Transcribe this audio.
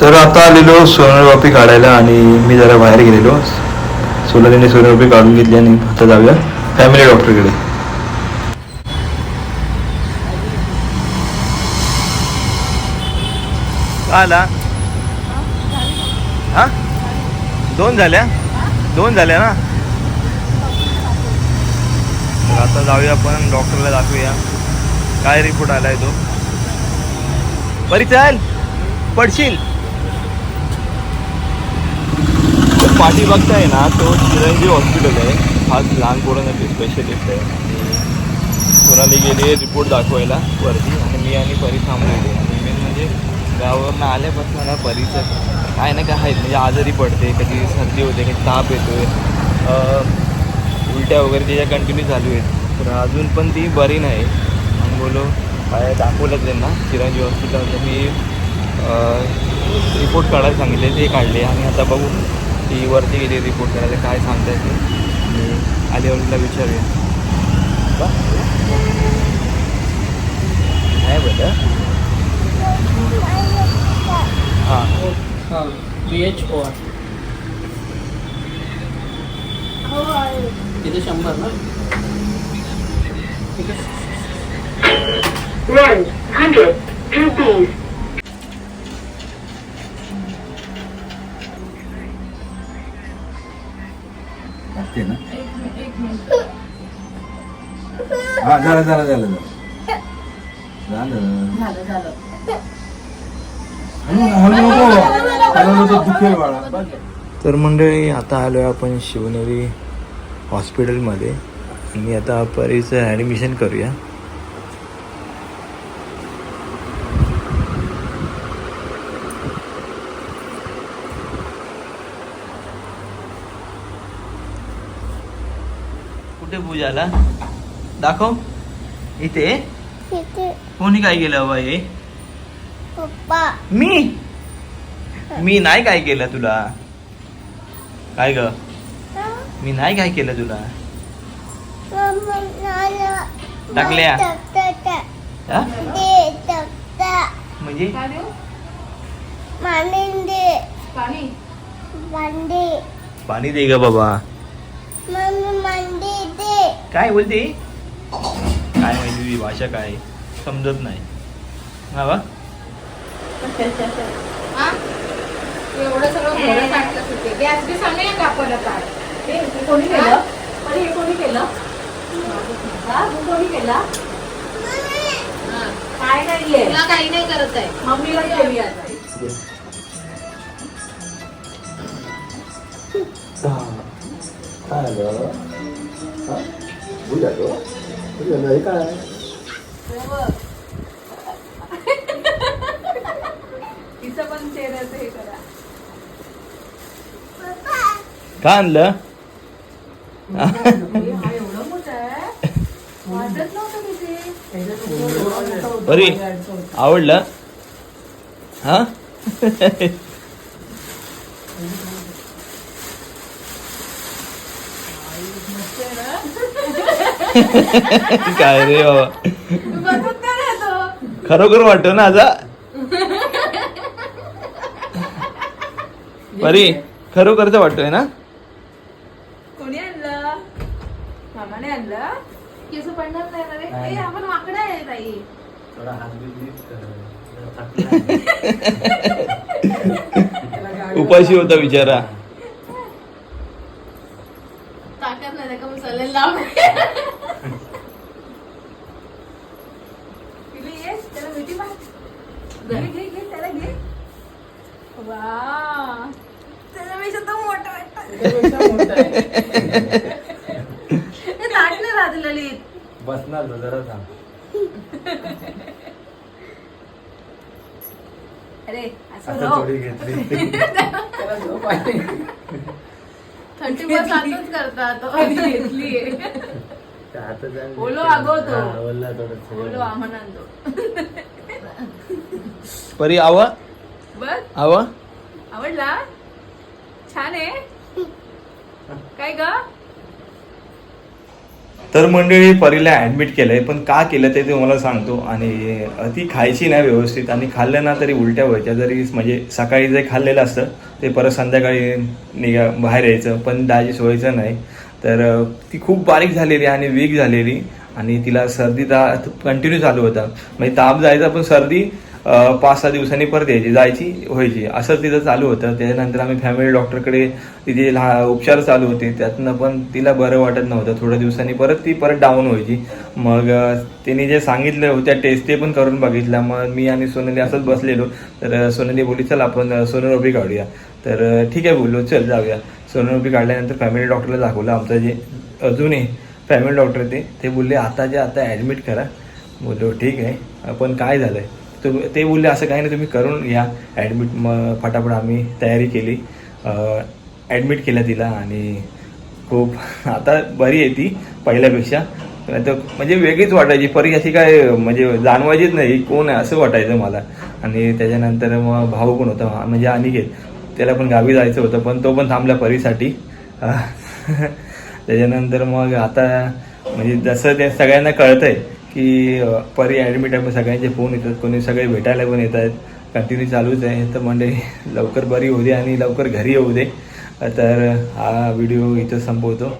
तर आता आलेलो सोनोग्राफी काढायला आणि मी जरा बाहेर गेलेलो. सोनालीने सोनोग्राफी काढून घेतली आणि आता जाऊया फॅमिली डॉक्टरकडे आला? हा? दोन झाल्या? दोन झाल्या ना? तर आता जाऊया आपण डॉक्टरला दाखवूया. काय रिपोर्ट आलाय तो? बरी चाल पडशील तो पाठी बघताय ना तो चिरंजीव हॉस्पिटल आहे. हाच लहान पोरांसाठी स्पेशलिस्ट आहे. आणि सोनाली गेली रिपोर्ट दाखवायला? वरती. आणि मी आणि परी थांबलेले आणि मेन म्हणजे गावावरनं आल्यापासून ना परीचं काय ना काय आहेत म्हणजे आजारी पडते कधी सर्दी होते कधी ताप येतोय. आहे उलट्या वगैरे त्याच्या कंटिन्यू चालू आहेत. तर अजून पण ती बरी नाही. आणि बोलो काय दाखवलं त्यांना चिरंजीव हॉस्पिटलमध्ये मी रिपोर्ट काढायला सांगितले ते काढले. आणि आता बघू ती वरती गेली रिपोर्ट करायला. काय सांगता येते आणि आल्यावर तिला विचारूया? काय बरं. हां. हां. बी एच ओ आर तिथे शंभर ना? ठीक आहे. लागते ना? हा झालं झालं झालं झालं. तर मंडळी आता आलो आहे आपण शिवनेरी हॉस्पिटलमध्ये. आणि आता परीचं ॲडमिशन करूया. कुठे पूजाला? दाखव. इथे. कोणी काय केलं बाबा हे? पप्पा. मी? मी नाही काय केलं तुला? काय ग? मी नाही काय केलं तुला? टाकल्या? हा? म्हणजे? पाणी दे ग बाबा. काय बोलते? काय माहिती तुझी भाषा काय? समजत नाही. हा बा. एवढं सगळं घोडं गॅस बी सांगेल का आपण आता हे कोणी केलं? अरे हे कोणी केलं? हा, तू कोणी केला? हा. काय नाहीये. तुला काही नाही करत आहे. मम्मीला केली आता काय झालं? हा? बुजा तो बुजा नाही काय तिचं पण चेहऱ्याचं हे करा का आणलं एवढं मोठं आहे वाटत नव्हतं तिथे बरी आवडलं हा काय रे बाबा? खरोखर वाटतो ना आता? बरी खरोखरच वाटतोय ना? कोणी आणलं? मामाने आणलं? केस पडणार नाही ना रे आपण वाकडा आहे ताई उपाशी होता बिचारा. त्याला मिठी मार घे घे घे त्याला घे. वा. त्याच्यापेक्षा तो मोठा वाटतं ते ताट नाही राहत ललित. बसणार जरा थांब. अरे असं आता. थोडी घेतली. थंडी बस आताच करतात आगवतो बोलो आम्हाला परी आवा? बघ आवा? आवडला? छान आहे. काय ग? तर मंडळी परीला ॲडमिट केलं आहे पण का केलं ते तुम्हाला सांगतो. आणि ती खायची नाही व्यवस्थित आणि खाल्लं ना तरी उलट्या व्हायच्या. जरी म्हणजे सकाळी जे खाल्लेलं असतं ते परत संध्याकाळी निघा बाहेर यायचं पण डायजेस्ट व्हायचं नाही. तर ती खूप बारीक झालेली आणि वीक झालेली आणि तिला सर्दी दा कंटिन्यू चालू होता. म्हणजे ताप जायचा पण सर्दी पाच सहा दिवसांनी परत यायची जायची व्हायची. असं तिचं चालू होतं. त्याच्यानंतर आम्ही फॅमिली डॉक्टरकडे तिचे लहा उपचार चालू होते. त्यातनं पण तिला बरं वाटत नव्हतं. थोड्या दिवसांनी परत ती परत डाऊन व्हायची. मग तिने जे सांगितलं होत्या टेस्ट ते पण करून बघितल्या मग मी आणि सोनाली असंच बसलेलो. तर सोनाली बोली चल आपण सोनोग्राफी काढूया. तर ठीक आहे बोललो चल जाऊया. सोनोग्राफी काढल्यानंतर फॅमिली डॉक्टरला दाखवलं आमचं जे अजूनही फॅमिली डॉक्टर ते. ते बोलले आता जे आता ॲडमिट करा. बोललो ठीक आहे. पण काय झालं आहे तर ते बोलले असं काही नाही तुम्ही करून घ्या. ॲडमिट मग फटाफट आम्ही तयारी केली. ॲडमिट केलं तिला आणि खूप आता बरी आहे ती पहिल्यापेक्षा. तर म्हणजे वेगळीच वाटायची. परी अशी काय म्हणजे जाणवायचीच नाही. कोण आहे असं वाटायचं मला. आणि त्याच्यानंतर मग भाऊ पण होता म्हणजे अनिकेत. त्याला पण गावी जायचं होतं पण तो पण थांबला परीसाठी. त्याच्यानंतर मग आता म्हणजे जसं ते सगळ्यांना कळतंय की परी ॲडमिट आहे मग सगळ्यांचे फोन येतात कोणी सगळे भेटायला पण येत आहेत. कंटिन्यू चालूच आहे तर म्हणजे लवकर बरी होऊ दे आणि लवकर घरी येऊ दे. तर हा व्हिडिओ इथं संपवतो.